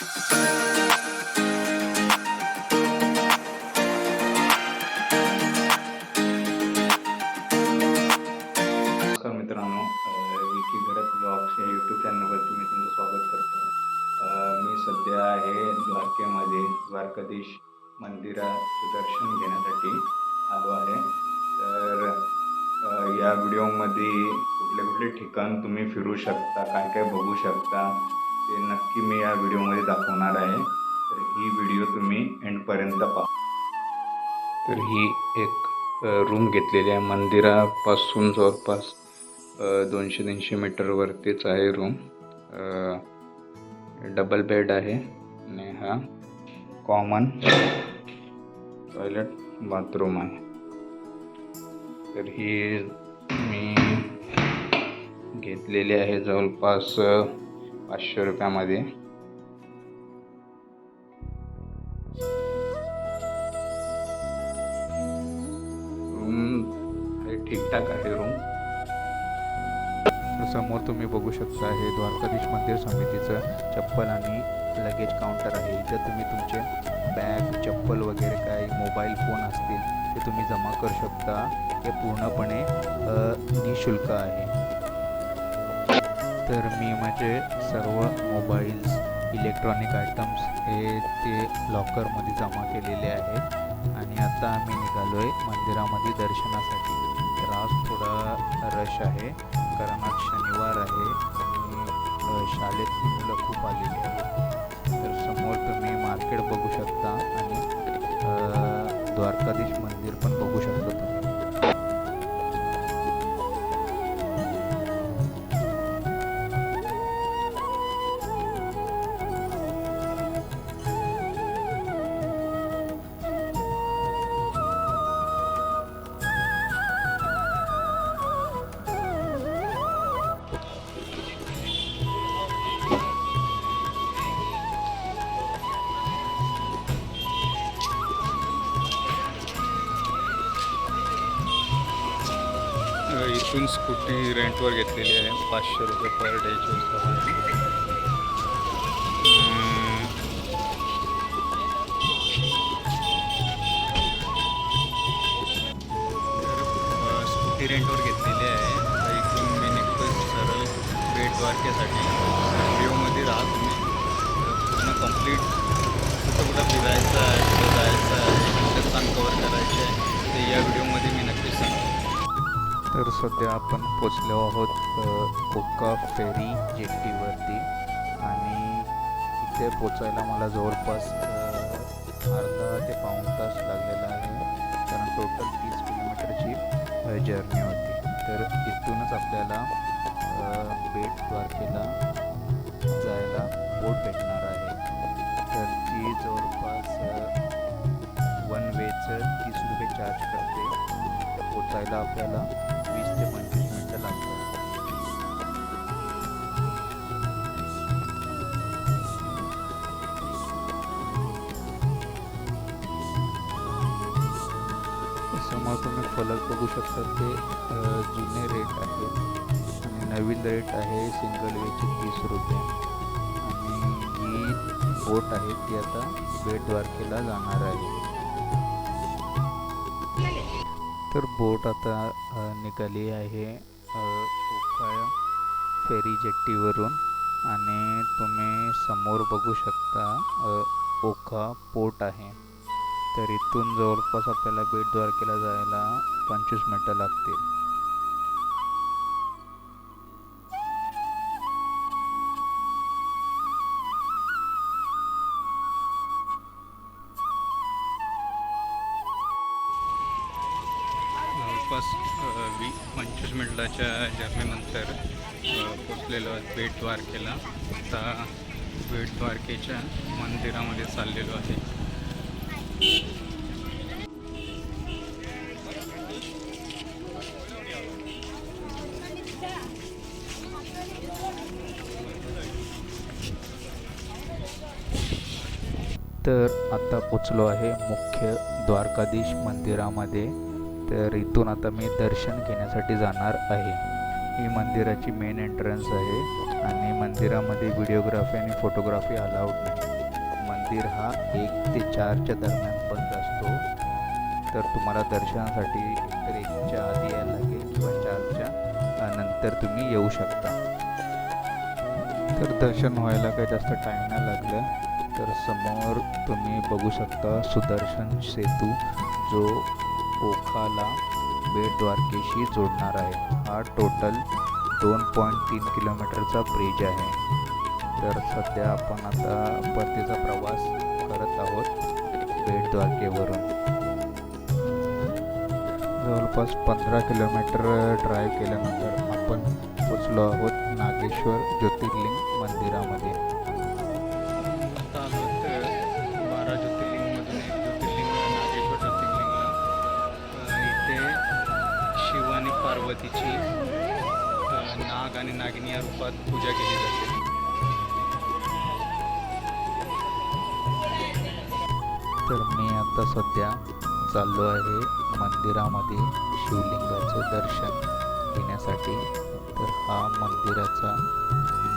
नमस्कार मित्रांनो विकी घरात ब्लॉग्स या यूट्यूब चॅनलवरती मी तुमचं स्वागत करतो. मी सध्या आहे द्वारकेमध्ये द्वारकाधीश मंदिराचं दर्शन घेण्यासाठी आलो आहे. तर या व्हिडिओमध्ये कुठले कुठले ठिकाण तुम्ही फिरू शकता काय काय बघू शकता ते नक्की मी या व्हिडिओमध्ये दाखवणार आहे. तर ही व्हिडिओ तुम्ही एंडपर्यंत पहा. तर ही एक रूम घेतलेली आहे. मंदिरापासून जवळपास दोनशे तीनशे मीटरवरतीच आहे रूम. डबल बेड आहे. आणि हा कॉमन टॉयलेट बाथरूम आहे. तर ही मी घेतलेली आहे जवळपास पाचशे रुपयामध्ये. रूम हे ठीकठाक आहे रूम समोर तुम्ही बघू शकता हे द्वारकाधीश मंदिर समितीचं चप्पल आणि लगेज काउंटर आहे. इथं तुम्ही तुमचे बॅग चप्पल वगैरे काय मोबाईल फोन असतील ते तुम्ही जमा करू शकता. हे पूर्णपणे निशुल्क आहे. तर मी माझे सर्व मोबाईल्स इलेक्ट्रॉनिक आयटम्स हे ते लॉकरमध्ये जमा केलेले आहेत आणि आता आम्ही निघालो आहे मंदिरामध्ये दर्शनासाठी. तर आज थोडा रश आहे कारण आज शनिवार आहे आणि शाळेत मुलं खूप आलेली आहेत. तर समोर तुम्ही मार्केट बघू शकता आणि द्वारकाधीश मंदिर पण बघू शकता तुम्ही. इथून स्कूटी रेंटवर घेतलेली आहे. पाचशे रुपये पर डे स्कूटी रेंटवर घेतलेली आहे. तर इथून मी निघतोय सरळ बेटवारकेसाठी व्हिडिओमध्ये राहा तुम्ही. पूर्ण कंप्लीट कुठं कुठं फिरायचं सध्या आपण पोचलो आहोत कोका फेरी जेट्टीवरती. आणि इथे पोचायला मला जवळपास अर्धा ते पाऊण तास लागलेला आहे. कारण टोटल तीस किलोमीटरची जर्नी होती. तर इथूनच आपल्याला बेट द्वारकेला जायला बोट भेटणार आहे. तर ती जवळपास वन वेचं तीस रुपये चार्ज करते. पोचायला आपल्याला समोर तुम्ही फलक बघू शकता ते जुने रेट आहेत आणि नवीन रेट आहे सिंगल वेचे तीस रुपये. आणि ही बोट आहे ती आता बेट द्वारकेला जाणार आहे. तर बोट आता निघाली आहे अ, फेरी जेट्टीवरून. आणि तुम्ही समोर बघू शकता ओखा पोर्ट आहे. तर इथून जवळपास आपल्याला बेट द्वारकेला जायला पंचवीस मिनटं लागतील. जवळपास वी पंचवीस मिनिटाच्या जर्नीनंतर पोचलेलो आहे बेट द्वारकेला आता बेट द्वारकेच्या मंदिरामध्ये चाललेलो आहे. तर आत्ता पोचलो आहे मुख्य द्वारकाधीश मंदिरामध्ये. तर इथून आता मी दर्शन घेण्यासाठी जाणार आहे. ही मंदिराची मेन एंट्रन्स आहे आणि मंदिरामध्ये व्हिडिओग्राफी आणि फोटोग्राफी अलाउड नाही. मंदिर हा एक ते चारच्या दरम्यान बंद असतो. तर तुम्हाला दर्शनासाठी एकतर एकच्या आधी यायला लागेल किंवा चारच्या नंतर तुम्ही येऊ शकता. तर दर्शन व्हायला काही जास्त टाईम नाही लागलं. तर समोर तुम्ही बघू शकता सुदर्शन सेतू जो ओखाला बेट द्वारकेशी जोडणार आहे. हा टोटल दोन पॉईंट तीन किलोमीटरचा ब्रिज आहे. तर सध्या आपण आता परतीचा प्रवास करत आहोत बेट द्वारकेवरून जवळपास पंधरा किलोमीटर ड्राईव्ह केल्यानंतर आपण पोचलो आहोत नागेश्वर ज्योतिर्लिंग मंदिरामध्ये. तिची नाग आणि नागिनी या रूपात पूजा केली जाते. तर मी आता सध्या चाललो आहे मंदिरामध्ये शिवलिंगाचं दर्शन घेण्यासाठी. तर हा मंदिराचा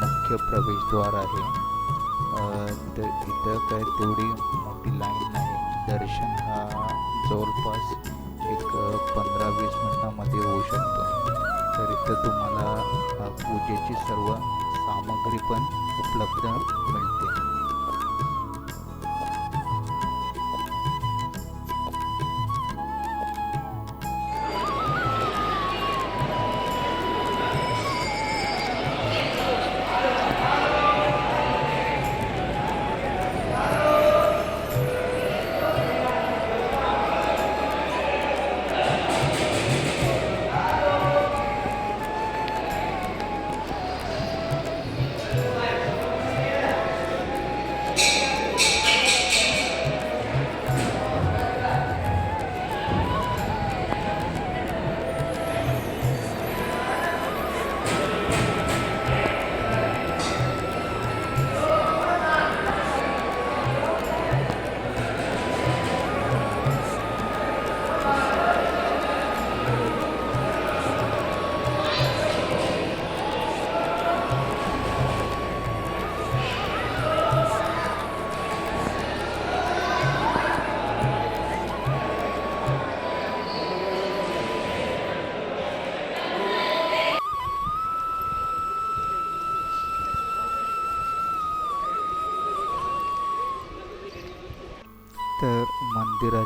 मुख्य प्रवेशद्वार आहे. तर इथं काय तेवढी मोठी लाईन नाही. दर्शन हा जवळपास एक पंधरा वीस मिनटामध्ये सामग्री पण उपलब्ध मिळते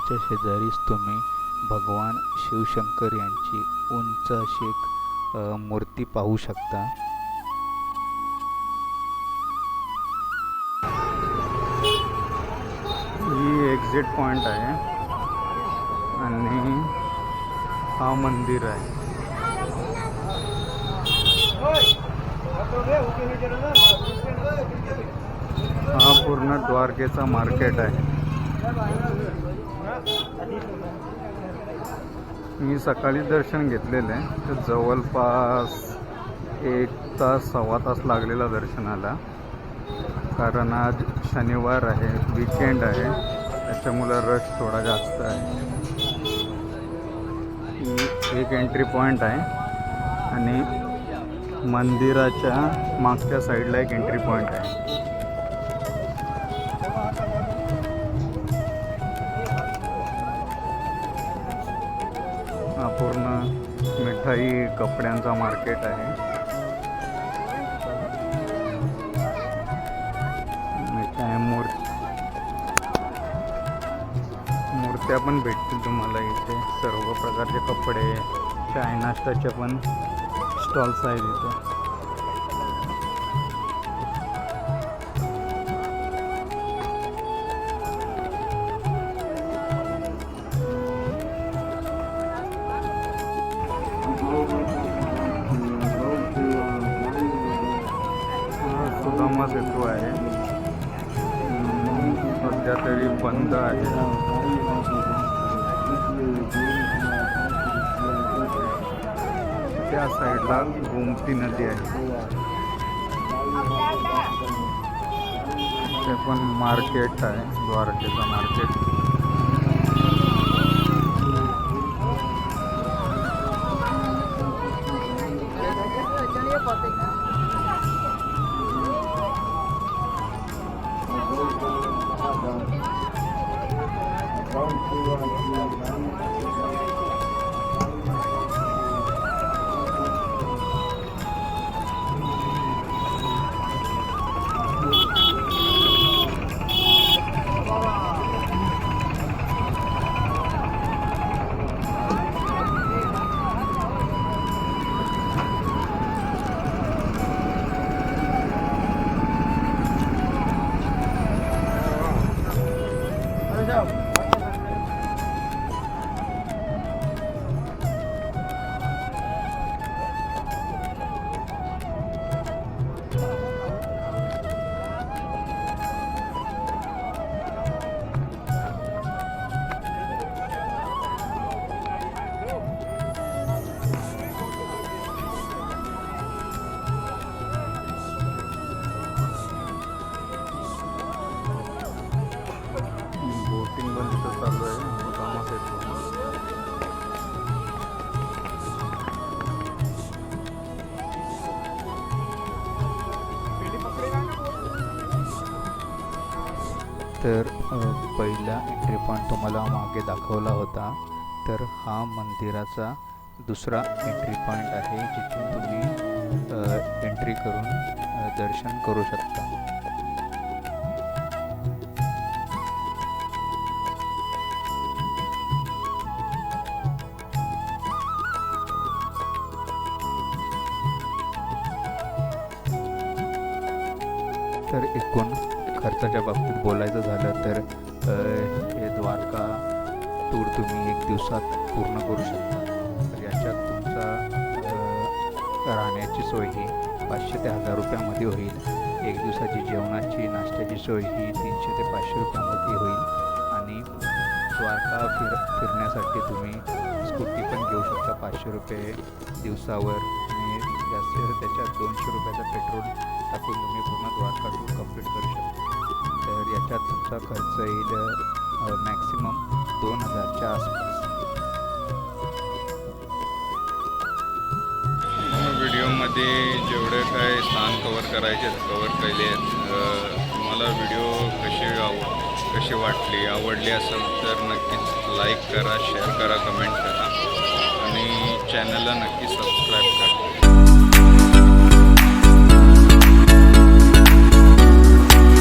मंदिराच्या शेजारीच तुम्ही भगवान शिवशंकर यांची उंच अशी एक मूर्ती पाहू शकता. ही एक्झिट पॉईंट आहे. आणि हा मंदिर आहे. हा पूर्ण द्वारकेचा मार्केट आहे. मी सकाळी दर्शन घेतलेलं आहे. तर जवळपास एक तास सव्वा तास लागलेला दर्शनाला. कारण आज शनिवार आहे विकेंड आहे. त्याच्यामुळं रश थोडा जास्त आहे. एक एंट्री पॉईंट आहे. आणि मंदिराच्या मागच्या साईडला एक एंट्री पॉईंट आहे. पूर्ण मिठाई कपड्यांचा मार्केट आहे. मिठाई मूर मूर्त्या पण भेटतील तुम्हाला इथे. सर्व प्रकारचे कपडे चाय नाश्त्याचे पण स्टॉल्स आहेत इथे. सध्या बंद आहे त्या साईडला गोमती नदी आहे ते पण मार्केट आहे द्वारकेचं मार्केट. तर पहिला एंट्री पॉईंट तुम्हाला मागे दाखवला होता. तर हा मंदिराचा दुसरा एंट्री पॉईंट आहे जिथून तुम्ही एंट्री करून दर्शन करू शकता. तर एकूण खर्चाच्या बाबतीत बोलायचं झालं तर हे द्वारका टूर तुम्ही एक दिवसात पूर्ण करू शकता. तर याच्यात तुमचा राहण्याची सोय ही पाचशे ते हजार रुपयामध्ये होईल. एक दिवसाची जेवणाची नाश्त्याची सोय ही तीनशे ते पाचशे रुपयामध्ये होईल. आणि द्वारका फिर फिरण्यासाठी तुम्ही स्कूटी पण घेऊ शकता पाचशे रुपये दिवसावर. आणि जास्तीत त्याच्यात दोनशे रुपयाचा पेट्रोल टाकून तुम्ही पूर्ण द्वारका टूर कंप्लीट करू शकता तर याच्यात तुमचा खर्च येईल मॅक्सिमम दोन हजारच्या आसपास. हो, व्हिडिओमध्ये जेवढे काय स्थान कवर करायचे कवर केले आहेत तुम्हाला व्हिडिओ कसे आव कशी वाटली आवडली असेल तर नक्कीच लाईक करा शेअर करा कमेंट करा. आणि चॅनलला नक्की सबस्क्राईब करा.